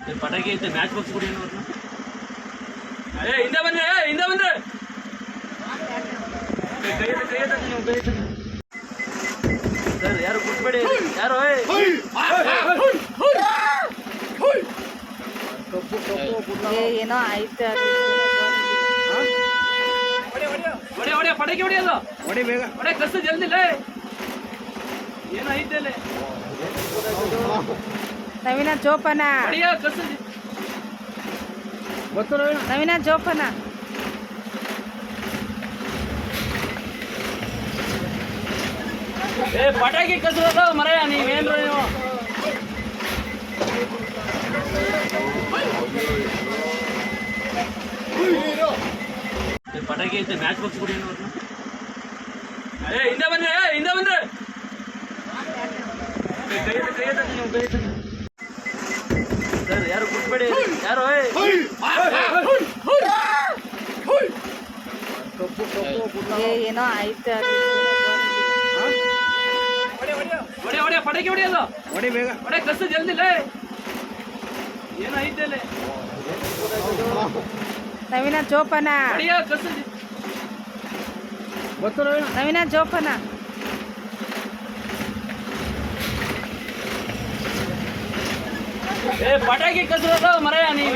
ಪಟಾಕಿ ಐತೆ match box ಅವ್ರನ್ನ ಅದೇ ಹಿಂದೆ ಬಂದ್ರೆ ಏ, ಹಿಂದೆ ಬಂದ್ರೆ. ಏ. ಸರ್ ಯಾರು ಕೊಟ್ಬೇಡಿ? ಯಾರು? ಏ, ಏನೋ ಆಯ್ತು ಹೊಡೆ ಹೊಡೆ ಪಟಾಕಿ ಹೊಡೆಯೋದು ಹೊಡಿ ಬೇಗ. ಹೊಡೆ ಕಸ ಜಲ್ದಿ ಲೇ ಏನೋ ಐತೆ ಅಲ್ಲಿ. ನವೀನ ಜೋಪನ. ನವೀನ? ಜೋಪನ. ಏ ಪಟಾಕಿ ಕಸದ ಮರೆಯ ನೀವೇನ್ರು ನೀವು? ಏ, ಪಟಾಕಿ ಐತೆ ಮ್ಯಾಚ್ ಬಾಕ್ಸ್ ಅವ್ರನ್ನ ಅದೇ ಹಿಂದೆ ಬಂದ್ರೆ ಏ, ಹಿಂದೆ ಬಂದ್ರೆ ಕೈ ಕೈ ನೀವು ಕೈ ಯಾರು ಕುಟ್ಬೇಡಿ ಯಾರು? ಏನೋ ಆಯ್ತು ಹೊಡೆ ಹೊಡೆ ಪಟಾಕಿ ಹೊಡೆಯೋದು ಹೊಡಿ ಬೇಗ. ಹೊಡೆ ಕಸ ಜಲ್ದಿ ಲೇ ಏನೋ ಐತೆ ಅಲ್ಲಿ ನವೀನ ಜೋಪನ. ಹೊಡೆಯ ಕಸ ಗೊತ್ತು ನವೀನ ಜೋಪನ. ಏ ಪಟಾಕಿ ಕಸದ ಮರ ನೀವೇನ್ರು